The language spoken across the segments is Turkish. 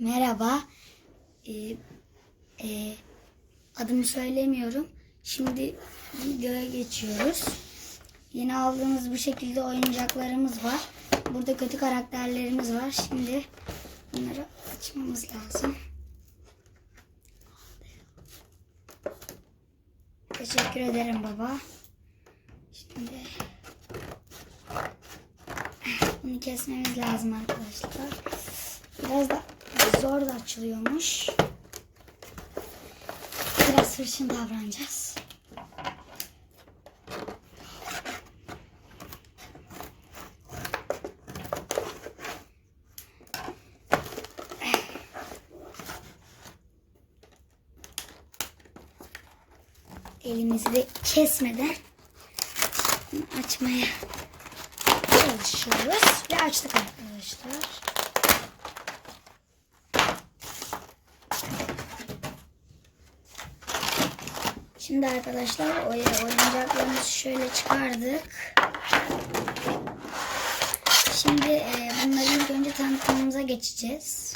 Merhaba. Ee, e, adımı söylemiyorum. Şimdi videoya geçiyoruz. Yeni aldığımız bu şekilde oyuncaklarımız var. Burada kötü karakterlerimiz var. Şimdi bunları açmamız lazım. Teşekkür ederim baba. Şimdi bunu kesmemiz lazım arkadaşlar. Biraz da açılıyormuş. Biraz hırçın davranacağız. Elimizi de kesmeden açmaya çalışıyoruz. Ve açtık arkadaşlar. Şimdi arkadaşlar oy- oyuncaklarımızı şöyle çıkardık. Şimdi e, bunları ilk önce tanıtımımıza geçeceğiz.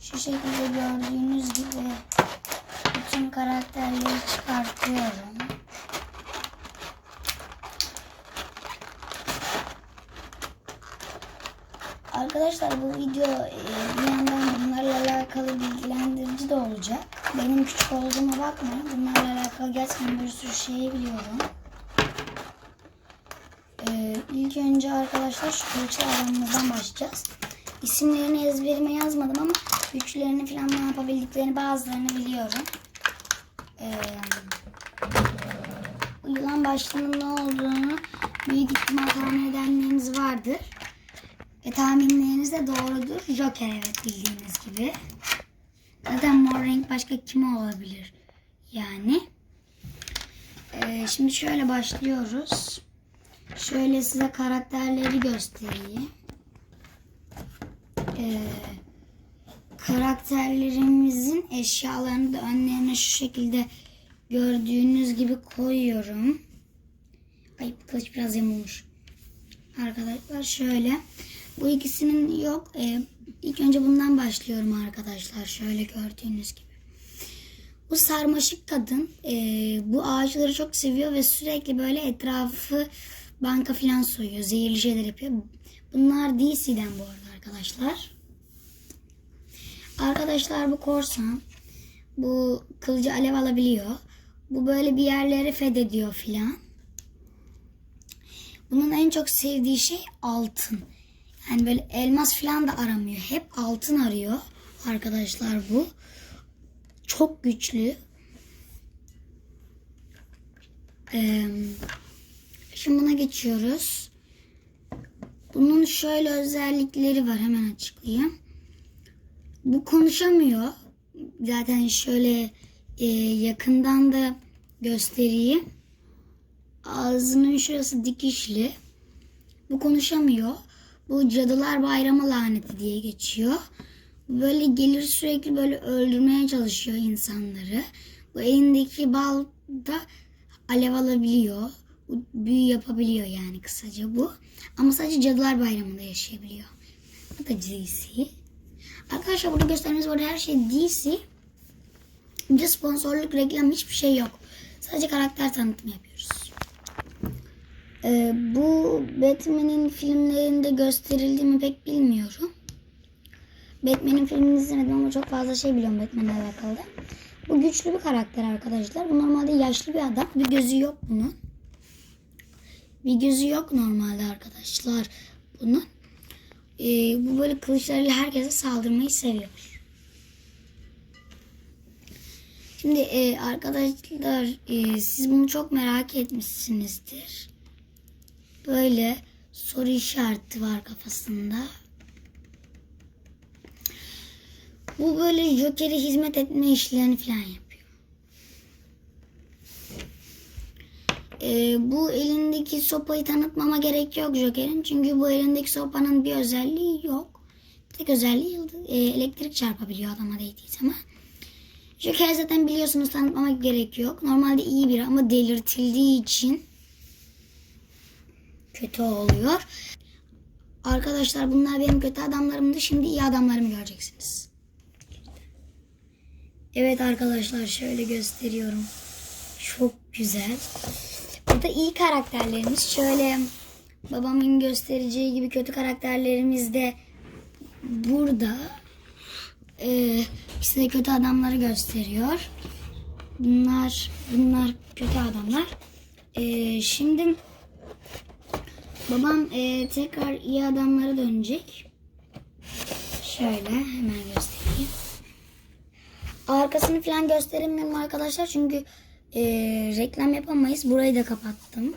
Şu şekilde gördüğünüz gibi bütün karakterleri çıkartıyorum. Arkadaşlar bu video e, bir yandan bunlarla alakalı bilgilendirici de olacak. Benim küçük olduğuma bakmayın. Bunlarla alakalı gerçekten bir sürü şeyi biliyorum. Ee, önce arkadaşlar şu kılıçlı adamımızdan başlayacağız. İsimlerini ezberime yazmadım ama güçlerini falan ne yapabildiklerini bazılarını biliyorum. Ee, yılan başlığının ne olduğunu büyük ihtimal tahmin edenleriniz vardır. Ve tahminleriniz de doğrudur. Joker evet bildiğiniz gibi. Zaten mor renk başka kim olabilir? Yani. Ee, şimdi şöyle başlıyoruz. Şöyle size karakterleri göstereyim. Ee, karakterlerimizin eşyalarını da önlerine şu şekilde gördüğünüz gibi koyuyorum. Ay kılıç biraz yamulmuş. Arkadaşlar şöyle. Bu ikisinin yok. Ee, ilk önce bundan başlıyorum arkadaşlar. Şöyle gördüğünüz gibi. Bu sarmaşık kadın e, bu ağaçları çok seviyor ve sürekli böyle etrafı banka falan soyuyor. Zehirli şeyler yapıyor. Bunlar DC'den bu arada arkadaşlar. Arkadaşlar bu korsan. Bu kılıcı alev alabiliyor. Bu böyle bir yerleri fethediyor filan. Bunun en çok sevdiği şey altın. Yani böyle elmas falan da aramıyor. Hep altın arıyor arkadaşlar bu. Çok güçlü. Ee, şimdi buna geçiyoruz. Bunun şöyle özellikleri var. Hemen açıklayayım. Bu konuşamıyor. Zaten şöyle e, yakından da göstereyim. Ağzının şurası dikişli. Bu konuşamıyor. Bu Cadılar Bayramı laneti diye geçiyor. Böyle gelir sürekli böyle öldürmeye çalışıyor insanları. Bu elindeki bal da alev alabiliyor. Büyü yapabiliyor yani kısaca bu. Ama sadece Cadılar Bayramı'nda yaşayabiliyor. Bu da DC. Arkadaşlar burada gösterdiğimiz burada her şey DC. Bir sponsorluk, reklam hiçbir şey yok. Sadece karakter tanıtımı yapıyoruz. Ee, bu Batman'in filmlerinde gösterildi mi pek bilmiyorum. Batman'in filmini izlemedim ama çok fazla şey biliyorum Batman'le alakalı. Bu güçlü bir karakter arkadaşlar. Bu normalde yaşlı bir adam. Bir gözü yok bunun. Bir gözü yok normalde arkadaşlar bunun. Ee, bu böyle kılıçlarıyla herkese saldırmayı seviyor. Şimdi e, arkadaşlar e, siz bunu çok merak etmişsinizdir. Böyle soru işareti var kafasında. Bu böyle Joker'e hizmet etme işlerini falan yapıyor. Ee, bu elindeki sopayı tanıtmama gerek yok Joker'in. Çünkü bu elindeki sopanın bir özelliği yok. Tek özelliği e, elektrik çarpabiliyor adama değdiği zaman. Joker zaten biliyorsunuz tanıtmama gerek yok. Normalde iyi biri ama delirtildiği için kötü oluyor. Arkadaşlar bunlar benim kötü adamlarımdı. Şimdi iyi adamlarımı göreceksiniz. Evet arkadaşlar şöyle gösteriyorum. Çok güzel. Burada iyi karakterlerimiz. Şöyle babamın göstereceği gibi kötü karakterlerimiz de burada. Ee, size kötü adamları gösteriyor. Bunlar bunlar kötü adamlar. Ee, şimdi babam e, tekrar iyi adamlara dönecek. Şöyle hemen göstereyim. Arkasını falan gösteremiyorum arkadaşlar çünkü e, reklam yapamayız. Burayı da kapattım.